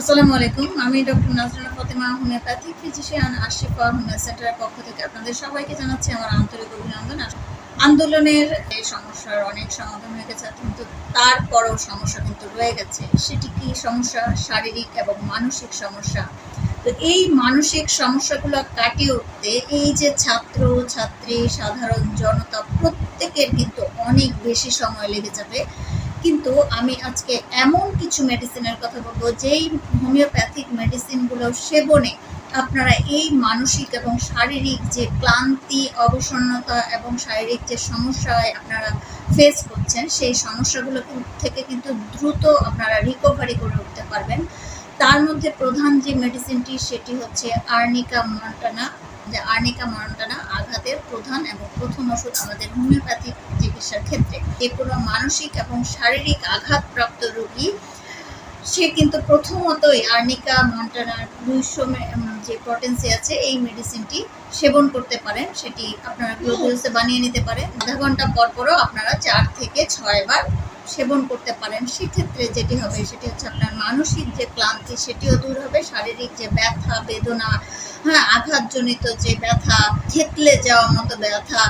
আসসালামু আলাইকুম, আমি doctor Nazrana Fatema homeopathic physician Ashifa homeo সেন্টারের পক্ষ থেকে আপনাদের সবাইকে জানাচ্ছি আমার আন্তরিক অভিনন্দন। আন্দোলনের এই সমস্যার অনেক সমাধান হয়ে গেছে, কিন্তু তারপরও সমস্যা কিন্তু রয়ে গেছে। সেটি কি সমস্যা? শারীরিক এবং মানসিক সমস্যা। তো এই মানসিক সমস্যাগুলো কাটিয়ে উঠতে এই যে ছাত্র, ছাত্রী, সাধারণ জনতা প্রত্যেকের কিন্তু অনেক বেশি সময় লেগে যাবে। কিন্তু আমি আজকে এমন কিছু মেডিসিনের কথা বলব, যেই হোমিওপ্যাথিক মেডিসিনগুলো সেবনে আপনারা এই মানসিক এবং শারীরিক যে ক্লান্তি, অবসন্নতা এবং শারীরিক যে সমস্যায় আপনারা ফেস করছেন, সেই সমস্যাগুলো থেকে কিন্তু দ্রুত আপনারা রিকভারি করে উঠতে পারবেন। তার মধ্যে প্রধান যে মেডিসিনটি সেটি হচ্ছে আর্নিকা মন্টানা যে আর্নিকা মন্টানা আঘাতের প্রধান এবং প্রথম ওষুধ আমাদের হোমিওপ্যাথিক চিকিৎসার ক্ষেত্রে। যে কোনো মানসিক এবং শারীরিক আঘাতপ্রাপ্ত রোগী সে কিন্তু প্রথমতই আর্নিকা মন্টানার দুইশো যে পটেন্সি আছে এই মেডিসিনটি সেবন করতে পারেন। সেটি আপনারা গ্লোভিউসে বানিয়ে নিতে পারেন। আধা ঘণ্টা পর পরও আপনারা চার থেকে ছয় বার সেবন করতে পারেন, সেক্ষেত্রে যেটি হবে সেটি হচ্ছে আপনার মানসিক যে ক্লান্তি, সেটিও দূর হবে। শারীরিক যে ব্যথা, বেদনা হ্যাঁ আঘাতজনিত যে ব্যথা, থেতলে যাওয়ার মতো ব্যথা,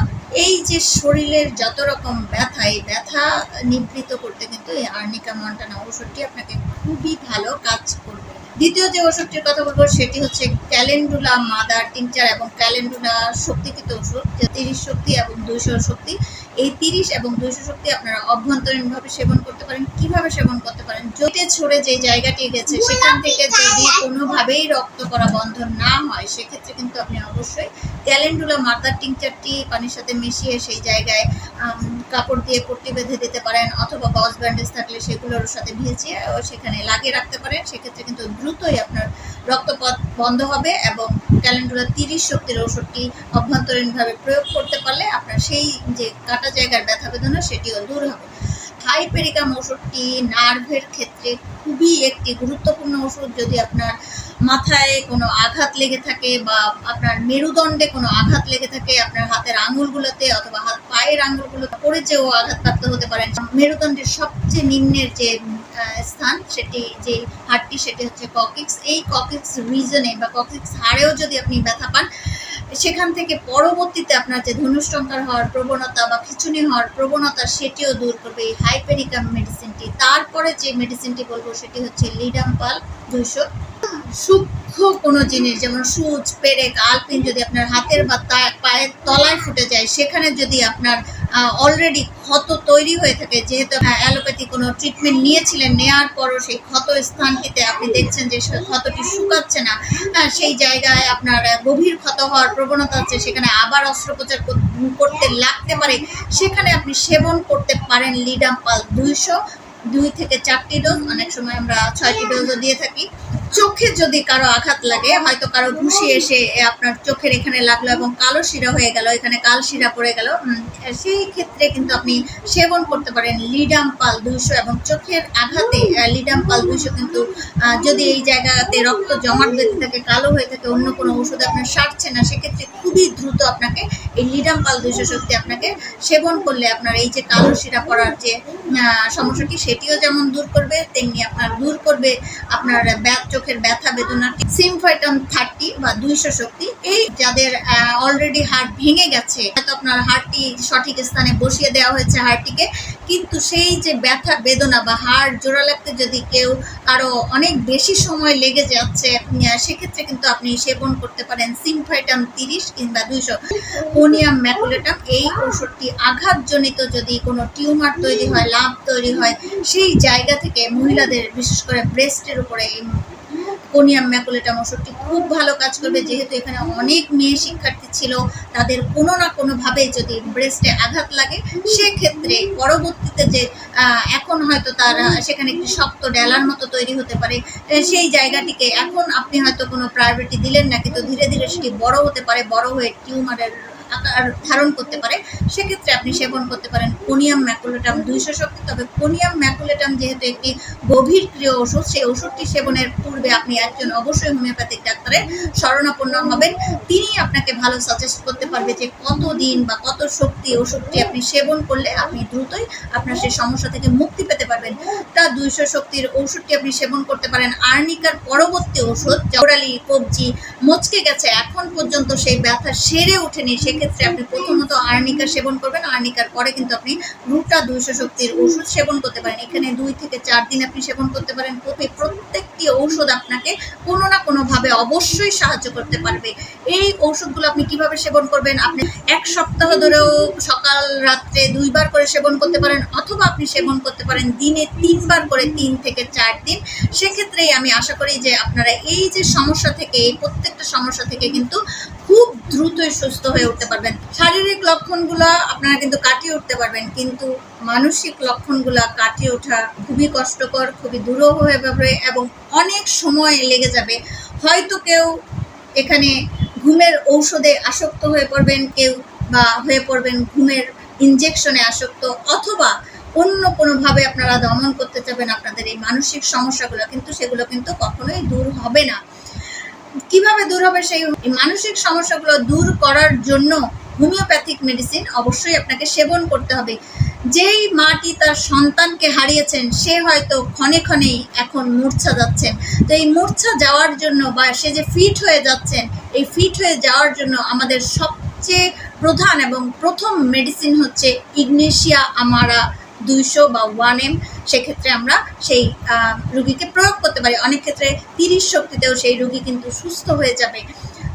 এই যে শরীরের যত রকম ব্যথা, এই ব্যথা নিবৃত করতে কিন্তু এই আর্নিকা মন্টানা ওষুধটি আপনাকে খুবই ভালো কাজ করবে। দ্বিতীয় যে ওষুধটির কথা বলব, সেটি হচ্ছে ক্যালেন্ডুলা মাদার টিংচার এবং ক্যালেন্ডুলা শক্তিকৃত ওষুধ, যে তিরিশ শক্তি এবং দুইশো শক্তি। এই তিরিশ এবং দুইশো শক্তি আপনারা অভ্যন্তরীণভাবে সেবন করতে পারেন। কীভাবে সেবন করতে পারেন? জোটে ছড়ে যে জায়গাটি গেছে, সেখান থেকে যদি কোনোভাবেই রক্ত করা বন্ধ না হয়, সেক্ষেত্রে কিন্তু আপনি অবশ্যই ক্যালেন্ডুলা মাদার টিংচারটি পানির সাথে মিশিয়ে সেই জায়গায় কাপড় দিয়ে পট্টি বেঁধে দিতে পারেন অথবা গজ ব্যান্ডেজ থাকলে সেগুলোর সাথে ভিজিয়ে সেখানে লাগিয়ে রাখতে পারেন। সেক্ষেত্রে কিন্তু দ্রুতই আপনার রক্তপথ বন্ধ হবে এবং ক্যালেন্ডুলা তিরিশ শক্তির ওষুধটি অভ্যন্তরীণভাবে প্রয়োগ করতে পারলে আপনার সেই যে কাটা জায়গার ব্যথা বেদনা, সেটিও দূর হবে। হাইপেরিকাম ওষুধটি নার্ভের ক্ষেত্রে খুবই একটি গুরুত্বপূর্ণ ওষুধ যদি আপনার মাথায় কোনো আঘাত লেগে থাকে বা আপনার মেরুদণ্ডে কোনো আঘাত লেগে থাকে, আপনার হাতের আঙুলগুলোতে অথবা হাত পায়ের আঙুলগুলো পড়ে যেও আঘাতপ্রাপ্ত হতে পারেন। মেরুদণ্ডের সবচেয়ে নিম্নের যে স্থান, সেটি যে হাড়টি সেটি হচ্ছে ককিক্স এই ককিক্স রিজনে বা ককিক্স হাড়েও যদি আপনি ব্যথা পান, সেখান থেকে পরবর্তীতে আপনার যে ধনুষ্টঙ্কার হওয়ার প্রবণতা বা খিচুনি হওয়ার প্রবণতা, সেটিও দূর করবে এই হাইপেরিকাম মেডিসিনটি তারপরে যে মেডিসিনটি বলব, সেটি হচ্ছে লিডাম লিডাম্পাল দুইশো সূক্ষ্ম কোনো জিনিস, যেমন সুচ, পেরেক, আলপিন যদি আপনার হাতের বা পায়ের তলায় ফুটে যায়, সেখানে যদি আপনার অলরেডি ক্ষত তৈরি হয়ে থাকে, যেহেতু অ্যালোপ্যাথি কোনো ট্রিটমেন্ট নিয়েছিলেন নেওয়ার পরও সেই ক্ষত স্থানটিতে আপনি দেখছেন যে ক্ষতটি শুকাচ্ছে না সেই জায়গায় আপনার গভীর ক্ষত হওয়ার প্রবণতা আছে, সেখানে আবার অস্ত্রোপচার করতে লাগতে পারে, সেখানে আপনি সেবন করতে পারেন লিডাম্পাল দুইশো, দুই থেকে চারটি ডোজ অনেক সময় আমরা ছয়টি ডোজও দিয়ে থাকি। চোখে যদি কারও আঘাত লাগে, হয়তো কারও ঘুষি এসে আপনার চোখের এখানে লাগল এবং কালো শিরা হয়ে গেল, এখানে কাল শিরা পড়ে গেল সেই ক্ষেত্রে কিন্তু আপনি সেবন করতে পারেন লিডাম পাল দুইশো এবং চোখের আঘাতে লিডাম পাল দুইশো কিন্তু যদি এই জায়গাতে রক্ত জমাট বেঁধে থাকে, কালো হয়ে থাকে, অন্য কোনো ওষুধ আপনার সারছে না, সেক্ষেত্রে খুবই দ্রুত আপনাকে এই লিডাম পাল দুইশো শক্তি আপনাকে সেবন করলে আপনার এই যে কালো শিরা পড়ার যে সমস্যাটি সেটিও যেমন দূর করবে, তেমনি আপনার দূর করবে, আপনার ব্যা- চোখের ব্যথা বেদনা সিমফাইটন থার্টি বা দুইশো শক্তি, এই যাদের অলরেডি হাড় ভেঙে গেছে, হয়তো আপনার হাড়টি সঠিক স্থানে বসিয়ে দেওয়া হয়েছে হাড়টিকে কিন্তু সেই যে ব্যথা বেদনা বা হাড় জোড়া লাগতে যদি কেউ কারও অনেক বেশি সময় লেগে যাচ্ছে সেক্ষেত্রে কিন্তু আপনি সেবন করতে পারেন সিমফাইটাম তিরিশ কিংবা দুইশো। কোনিয়াম ম্যাকুলেটাম, এই ওষুধটি আঘাতজনিত যদি কোনো টিউমার তৈরি হয়, লাভ তৈরি হয়, সেই জায়গা থেকে মহিলাদের, বিশেষ করে ব্রেস্টের উপরে এই কোনিয়াম ম্যাকুলেটাম ওষুধটি খুব ভালো কাজ করবে। যেহেতু এখানে অনেক মেয়ে শিক্ষার্থী ছিল, তাদের কোনো না কোনোভাবে যদি ব্রেস্টে আঘাত লাগে, সেক্ষেত্রে পরবর্তীতে যে এখন হয়তো তার সেখানে একটি শক্ত ডেলার মতো তৈরি হতে পারে সেই জায়গাটিকে এখন আপনি হয়তো কোনো প্রায়োরিটি দিলেন না কিন্তু ধীরে ধীরে সেটি বড় হতে পারে, বড় হয়ে টিউমারের আকার ধারণ করতে পারে, সেক্ষেত্রে আপনি সেবন করতে পারেন। কোনিয়াম ম্যাকুলেটাম দুইশো শক্তি, তবে কোনিয়াম ম্যাকুলেটাম যেহেতু একটি গভীর প্রিয় ওষুধ, সেই ওষুধটি সেবনের পূর্বে আপনি একজন অবশ্যই হোমিওপ্যাথিক ডাক্তারের শরণাপন্ন হবেন। তিনি আপনাকে ভালো সাজেস্ট করতে পারবে যে কত দিন বা কত শক্তি ওষুধটি আপনি সেবন করলে আপনি দ্রুতই আপনার সেই সমস্যা থেকে মুক্তি পেতে পারবেন। তা দুইশো শক্তির ওষুধটি আপনি সেবন করতে পারেন। আর্নিকার পরবর্তী ওষুধ জোরালি কবজি, মচকে গেছে। এখন পর্যন্ত সেই ব্যথা সেরে ওঠেনি সেক্ষেত্রে আপনি প্রথমত আর্নিকা সেবন করবেন। আর্নিকার পরে কিন্তু আপনি রুটা দুইশো শক্তির ওষুধ সেবন করতে পারেন। এখানে দুই থেকে চার দিন আপনি সেবন করতে পারেন। প্রতি- প্রত্যেকটি ঔষধ আপনাকে কোনো না কোনোভাবে অবশ্যই সাহায্য করতে পারবে। এই ঔষধগুলো আপনি কীভাবে সেবন করবেন? আপনি এক সপ্তাহ ধরেও সকাল, রাত্রে দুইবার করে সেবন করতে পারেন অথবা আপনি সেবন করতে পারেন দিনে তিনবার করে তিন থেকে চার দিন। সেক্ষেত্রেই আমি আশা করি যে আপনারা এই যে সমস্যা থেকে, এই প্রত্যেকটা সমস্যা থেকে কিন্তু দ্রুতই সুস্থ হয়ে উঠতে পারবেন। শারীরিক লক্ষণগুলো আপনারা কিন্তু কাটিয়ে উঠতে পারবেন, কিন্তু মানসিক লক্ষণগুলো কাটিয়ে ওঠা খুবই কষ্টকর, খুবই দুরূহ হয়ে যাবে এবং অনেক সময় লেগে যাবে। হয়তো কেউ এখানে ঘুমের ঔষধে আসক্ত হয়ে পড়বেন, কেউ বা হয়ে পড়বেন ঘুমের ইনজেকশনে আসক্ত, অথবা অন্য কোনোভাবে আপনারা দমন করতে চাবেন আপনাদের এই মানসিক সমস্যাগুলো, কিন্তু সেগুলো কিন্তু কখনোই দূর হবে না। কীভাবে দূর হবে সেই মানসিক সমস্যাগুলো দূর করার জন্য হোমিওপ্যাথিক মেডিসিন অবশ্যই আপনাকে সেবন করতে হবে। যেই মাটি তার সন্তানকে হারিয়েছেন, সে হয়তো ক্ষণে ক্ষণেই এখন মূর্ছা যাচ্ছেন। তো এই মূর্ছা যাওয়ার জন্য বা সে যে ফিট হয়ে যাচ্ছেন, এই ফিট হয়ে যাওয়ার জন্য আমাদের সবচেয়ে প্রধান এবং প্রথম মেডিসিন হচ্ছে ইগনেশিয়া আমারা দুইশো বা ওয়ান এম। সেক্ষেত্রে আমরা সেই রুগীকে প্রয়োগ করতে পারি। অনেক ক্ষেত্রে তিরিশ শক্তিতেও সেই রুগী কিন্তু সুস্থ হয়ে যাবে।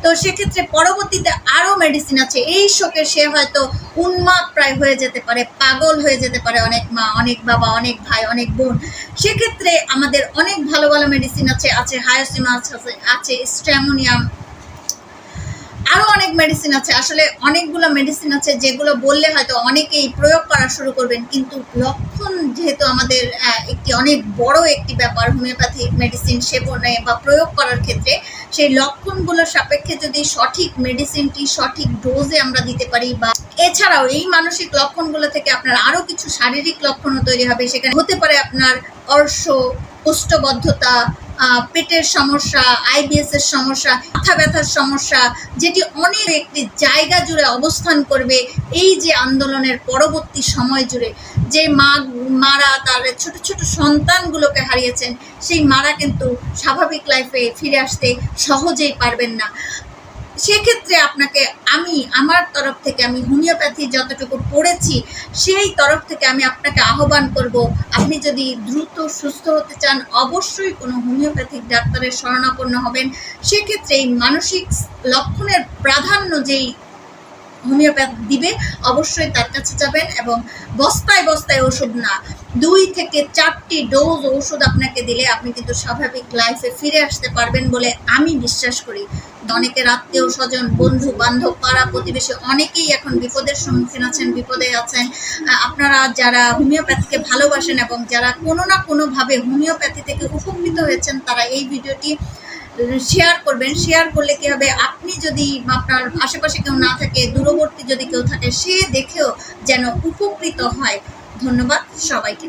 তো সেক্ষেত্রে পরবর্তীতে আরও মেডিসিন আছে। এই শোকে সে হয়তো উন্মাদ প্রায় হয়ে যেতে পারে, পাগল হয়ে যেতে পারে অনেক মা, অনেক বাবা, অনেক ভাই, অনেক বোন। সেক্ষেত্রে আমাদের অনেক ভালো ভালো মেডিসিন আছে আছে হায়োসিমাস আছে আছে স্ট্র্যামোনিয়াম আরও অনেক মেডিসিন আছে। আসলে অনেকগুলো মেডিসিন আছে যেগুলো বললে হয়তো অনেকেই প্রয়োগ করা শুরু করবেন, কিন্তু লক্ষণ যেহেতু আমাদের একটি অনেক বড় একটি ব্যাপার, হোমিওপ্যাথি মেডিসিন সেবনে বা প্রয়োগ করার ক্ষেত্রে, সেই লক্ষণগুলোর সাপেক্ষে যদি সঠিক মেডিসিনটি সঠিক ডোজে আমরা দিতে পারি বা এছাড়াও এই মানসিক লক্ষণগুলো থেকে আপনার আরও কিছু শারীরিক লক্ষণও তৈরি হবে। সেখানে হতে পারে আপনার অর্শ, কোষ্ঠবদ্ধতা পেটের সমস্যা আইবিএসের সমস্যা মাথা ব্যথার সমস্যা, যেটি অনেক একটি জায়গা জুড়ে অবস্থান করবে এই যে আন্দোলনের পরবর্তী সময় জুড়ে। যে মা, মারা, তার ছোট ছোট সন্তানগুলোকে হারিয়েছেন, সেই মারা কিন্তু স্বাভাবিক লাইফে ফিরে আসতে সহজেই পারবেন না। সেক্ষেত্রে আপনাকে আমি, আমার তরফ থেকে আমি হোমিওপ্যাথি যতটুকু পড়েছি, সেই তরফ থেকে আমি আপনাকে আহ্বান করব। আপনি যদি দ্রুত সুস্থ হতে চান, অবশ্যই কোনো হোমিওপ্যাথিক ডাক্তারের শরণাপন্ন হবেন। সেক্ষেত্রে এই মানসিক লক্ষণের প্রাধান্য যেই হোমিওপ্যাথ দিবে, অবশ্যই তার কাছে যাবেন এবং বস্তায় বস্তায় ওষুধ না, দুই থেকে চারটি ডোজ ওষুধ আপনাকে দিলে আপনি কিন্তু স্বাভাবিক লাইফে ফিরে আসতে পারবেন বলে আমি বিশ্বাস করি। অনেকের আত্মীয় স্বজন, বন্ধু, বান্ধব, পাড়া প্রতিবেশী অনেকেই এখন বিপদের সম্মুখীন আছেন, বিপদে আছেন। আপনারা যারা হোমিওপ্যাথিকে ভালোবাসেন এবং যারা কোনো না কোনোভাবে হোমিওপ্যাথি থেকে উপকৃত হয়েছেন, তারা এই ভিডিওটি শেয়ার করবেন শেয়ার করলে কি হবে? আপনি যদি আপনার আশেপাশে কেউ না থাকে, দূরবর্তী যদি কেউ থাকে, সে দেখেও যেন উপকৃত হয়। ধন্যবাদ সবাইকে।